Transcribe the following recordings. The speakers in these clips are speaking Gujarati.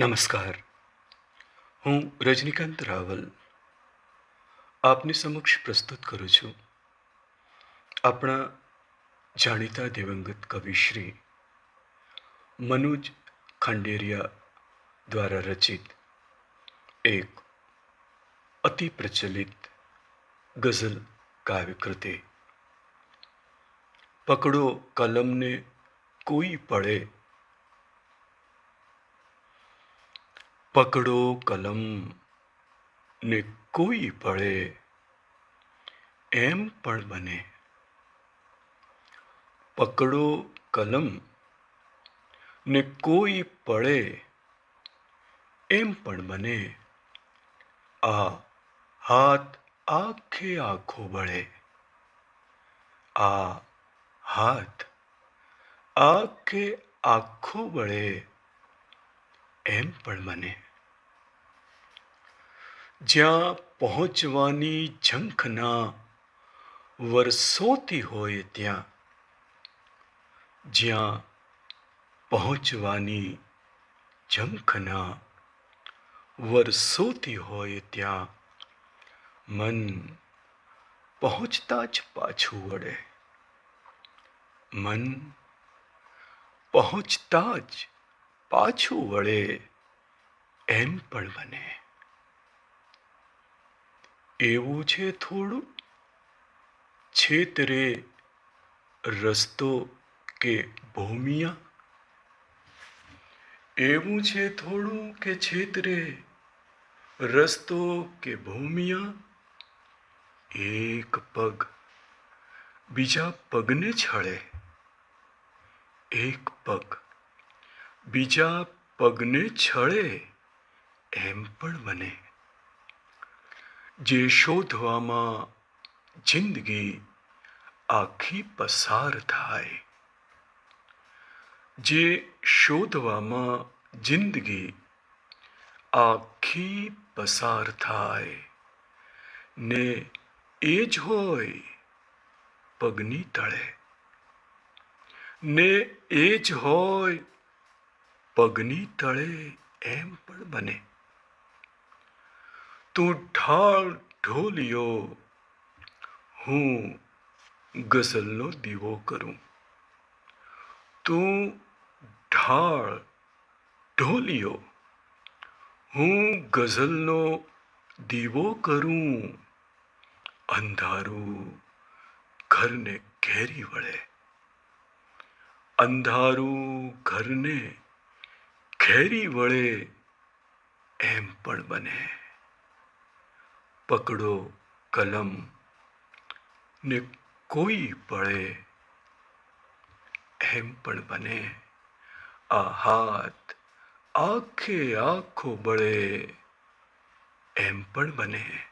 નમસ્કાર હું રજનીકાંત રાવલ આપની સમક્ષ પ્રસ્તુત કરું છું આપણા જાણીતા દિવંગત કવિ શ્રી મનોજ ખંડેરિયા દ્વારા રચિત એક અતિ પ્રચલિત ગઝલ કાવ્યકૃતિ પકડો કલમને કોઈ પડે પકડો કલમ. ને કોઈ પડે એમ પણ બને. પકડો કલમ. ને કોઈ પડે એમ પણ બને. આ હાથ આખે આખો બળે. આ હાથ આખે આખો બળે. એમ પણ મને. જ્યાં પહોંચવાની ઝંખના વર્ષોથી હોય ત્યાં, જ્યાં પહોંચવાની ઝંખના વર્ષોથી હોય ત્યાં, મન પહોંચતા જ પાછું વળે. મન પહોંચતા જ પાછું વળે એમ પણ બને. એવું છે થોડું? છેતરે રસ્તો કે ભૂમિયા? એવું છે થોડું કે છેતરે રસ્તો કે ભૂમિયા? એક પગ બીજા પગને છળે. એક પગ બીજા પગને છળે એમ પણ બને જે શોધવામાં જિંદગી આખી પસાર થાય. જે શોધવામાં જિંદગી આખી પસાર થાય. ને એ જ હોય પગની તળે. ને એ જ હોય પગની તળે એમ પણ બને. તું ઢાળ ઢોલિયો, હું ગઝલનો દીવો કરું. તું ઢાળ ઢોલિયો, હું ગઝલનો દીવો કરું. અંધારું ઘરને ઘેરી વળે. અંધારું ઘરને ઘેરી વળે એમ પણ બને. પકડો કલમ ને કોઈ પડે એમ પણ બને. આ હાથ આખે આખો બળે એમ પણ બને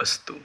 અસ્તુ.